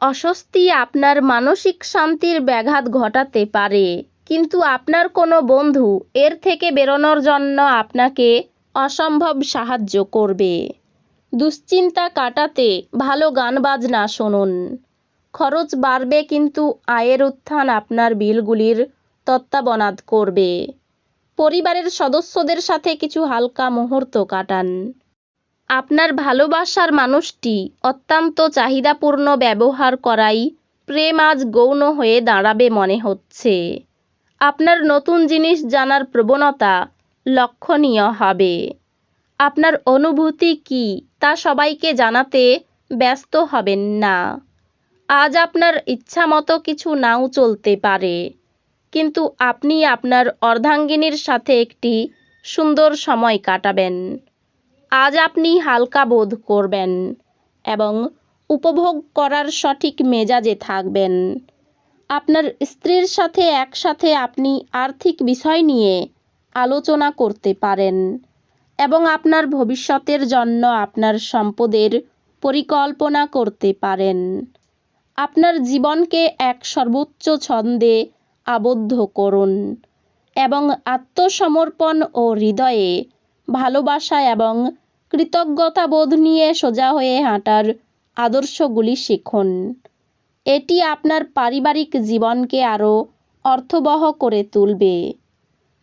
অস্বস্তি আপনার মানসিক শান্তির ব্যাঘাত ঘটাতে পারে। কিন্তু আপনার কোনো বন্ধু এর থেকে বেরোনোর জন্য আপনাকে অসম্ভব সাহায্য করবে। দুশ্চিন্তা কাটাতে ভালো গান বাজনা শুনুন। খরচ বাড়বে কিন্তু আয়ের উত্থান আপনার বিলগুলির তত্ত্বাবনাদ করবে। পরিবারের সদস্যদের সাথে কিছু হালকা মুহূর্ত কাটান। আপনার ভালোবাসার মানুষটি অত্যন্ত চাহিদাপূর্ণ ব্যবহার করাই প্রেম আজ গৌণ হয়ে দাঁড়াবে মনে হচ্ছে। আপনার নতুন জিনিস জানার প্রবণতা লক্ষণীয় হবে। আপনার অনুভূতি কি তা সবাইকে জানাতে ব্যস্ত হবেন না। আজ আপনার ইচ্ছা মতো কিছু নাও চলতে পারে। কিন্তু আপনি আপনার অর্ধাঙ্গিনীর সাথে একটি সুন্দর সময় কাটাবেন। আজ আপনি হালকা বোধ করবেন এবং উপভোগ করার সঠিক মেজাজে থাকবেন। আপনার স্ত্রীর সাথে একসাথে আপনি আর্থিক বিষয় নিয়ে আলোচনা করতে পারেন এবং আপনার ভবিষ্যতের জন্য আপনার সম্পদের পরিকল্পনা করতে পারেন। আপনার জীবনকে এক সর্বোচ্চ ছন্দে আবদ্ধ করুন এবং আত্মসমর্পণ ও হৃদয়ে ভালোবাসা এবং কৃতজ্ঞতাবোধ নিয়ে সোজা হয়ে হাঁটার আদর্শগুলি শিখুন। এটি আপনার পারিবারিক জীবনকে আরও অর্থবহ করে তুলবে।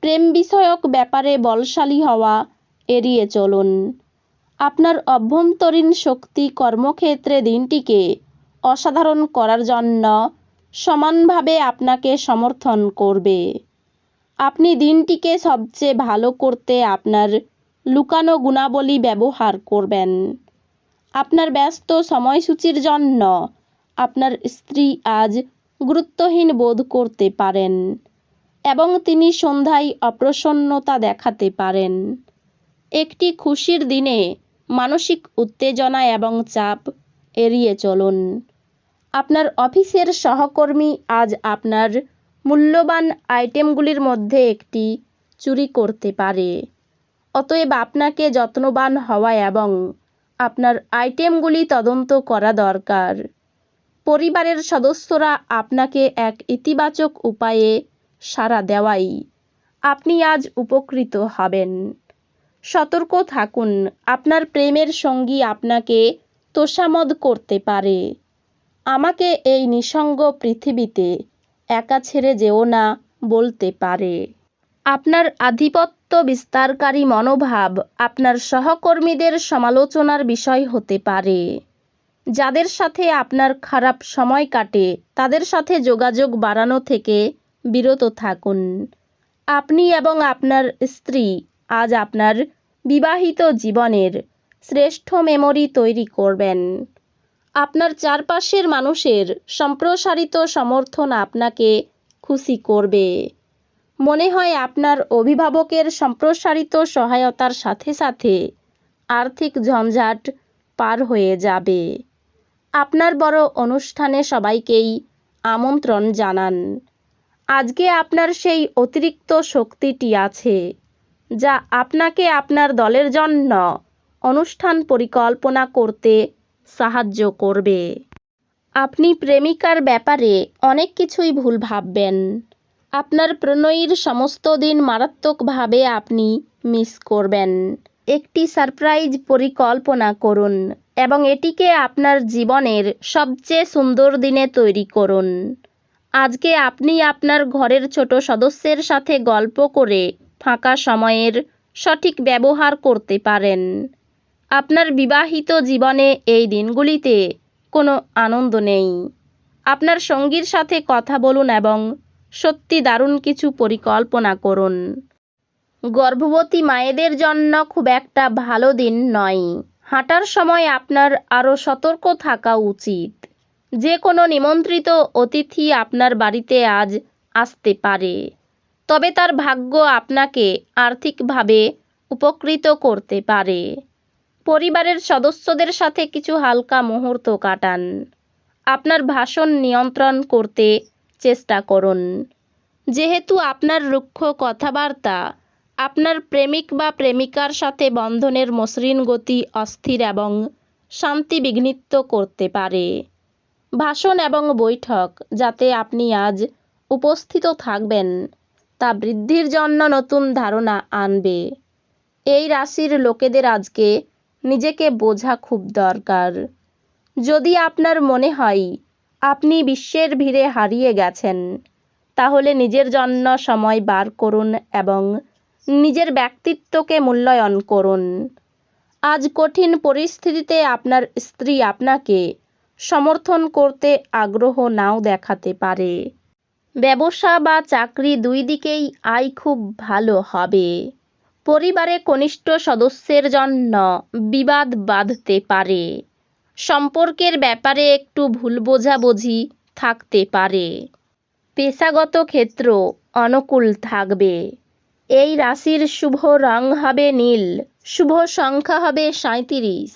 প্রেম বিষয়ক ব্যাপারে বলশালী হওয়া এড়িয়ে চলুন। আপনার অভ্যন্তরীণ শক্তি কর্মক্ষেত্রে দিনটিকে অসাধারণ করার জন্য সমানভাবে আপনাকে সমর্থন করবে। আপনি দিনটিকে সবচেয়ে ভালো করতে আপনার লুকানো গুণাবলী ব্যবহার করবেন। আপনার ব্যস্ত সময়সূচির জন্য আপনার স্ত্রী আজ গুরুত্বহীন বোধ করতে পারেন এবং তিনি সন্ধ্যায় অপ্রসন্নতা দেখাতে পারেন। একটি খুশির দিনে মানসিক উত্তেজনা এবং চাপ এড়িয়ে চলুন। আপনার অফিসের সহকর্মী আজ আপনার মূল্যবান আইটেমগুলির মধ্যে একটি চুরি করতে পারে। অতএব আপনাকে যত্নবান হওয়া এবং আপনার আইটেমগুলি তদন্ত করা দরকার। পরিবারের সদস্যরা আপনাকে এক ইতিবাচক উপায়ে সাড়া দেওয়াই। আপনি আজ উপকৃত হবেন। সতর্ক থাকুন, আপনার প্রেমের সঙ্গী আপনাকে তোষামদ করতে পারে। আমাকে এই নিসঙ্গ পৃথিবীতে একা ছেড়ে যেও না বলতে পারে। আপনার আধিপত্য বিস্তারকারী মনোভাব আপনার সহকর্মীদের সমালোচনার বিষয় হতে পারে। যাদের সাথে আপনার খারাপ সময় কাটে, তাদের সাথে যোগাযোগ বাড়ানো থেকে বিরত থাকুন। আপনি এবং আপনার স্ত্রী আজ আপনার বিবাহিত জীবনের শ্রেষ্ঠ মেমরি তৈরি করবেন। আপনার চারপাশের মানুষের সম্প্রসারিত সমর্থন আপনাকে খুশি করবে। মনে হয় আপনার অভিভাবকের সম্প্রসারিত সহায়তার সাথে সাথে আর্থিক ঝঞ্ঝাট পার হয়ে যাবে। আপনার বড় অনুষ্ঠানে সবাইকেই আমন্ত্রণ জানান। আজকে আপনার সেই অতিরিক্ত শক্তিটি আছে, যা আপনাকে আপনার দলের জন্য অনুষ্ঠান পরিকল্পনা করতে সাহায্য করবে। আপনি প্রেমিকার ব্যাপারে অনেক কিছুই ভুল ভাববেন। আপনার প্রণয়ীর সমস্ত দিন মারাত্মকভাবে আপনি মিস করবেন। একটি সারপ্রাইজ পরিকল্পনা করুন এবং এটিকে আপনার জীবনের সবচেয়ে সুন্দর দিনে তৈরি করুন। আজকে আপনি আপনার ঘরের ছোট সদস্যের সাথে গল্প করে ফাঁকা সময়ের সঠিক ব্যবহার করতে পারেন। আপনার বিবাহিত জীবনে এই দিনগুলিতে কোনো আনন্দ নেই। আপনার সঙ্গীর সাথে কথা বলুন এবং সত্যি দারুণ কিছু পরিকল্পনা করুন। গর্ভবতী মায়েদের জন্য খুব একটা ভালো দিন নয়। হাঁটার সময় আপনার আরও সতর্ক থাকা উচিত। যে কোনো নিমন্ত্রিত অতিথি আপনার বাড়িতে আজ আসতে পারে। তবে তার ভাগ্য আপনাকে আর্থিকভাবে উপকৃত করতে পারে। পরিবারের সদস্যদের সাথে কিছু হালকা মুহূর্ত কাটান। আপনার ভাষণ নিয়ন্ত্রণ করতে চেষ্টা করুন। যেহেতু আপনার রুক্ষ কথাবার্তা, আপনার প্রেমিক বা প্রেমিকার সাথে বন্ধনের মসৃণ গতি অস্থির এবং শান্তি বিঘ্নিত করতে পারে। ভাষণ এবং বৈঠক যাতে আপনি আজ উপস্থিত থাকবেন, তা বৃদ্ধির জন্য নতুন ধারণা আনবে। এই রাশির লোকেদের আজকে নিজেকে বোঝা খুব দরকার। যদি আপনার মনে হয় আপনি বিশ্বের ভিড়ে হারিয়ে গেছেন। তাহলে নিজের জন্য সময় বার করুন এবং নিজের ব্যক্তিত্বকে মূল্যায়ন করুন। আজ কঠিন পরিস্থিতিতে আপনার স্ত্রী আপনাকে সমর্থন করতে আগ্রহ নাও দেখাতে পারে। ব্যবসা বা চাকরি দুই দিকেই আয় খুব ভালো হবে। পরিবারে কনিষ্ঠ সদস্যের জন্য বিবাদ বাঁধতে পারে। সম্পর্কের ব্যাপারে একটু ভুল বোঝাবুঝি থাকতে পারে। পেশাগত ক্ষেত্র অনুকূল থাকবে। এই রাশির শুভ রং হবে নীল, শুভ সংখ্যা হবে সাঁইত্রিশ,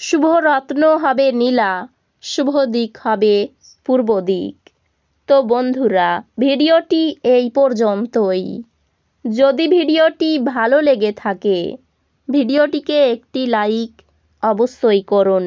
শুভ রত্ন হবে নীলা, শুভ দিক হবে পূর্ব দিক। তো বন্ধুরা, ভিডিওটি এই পর্যন্তই। যদি ভিডিওটি ভালো লেগে থাকে, ভিডিওটিকে একটি লাইক অবশ্যই করুন।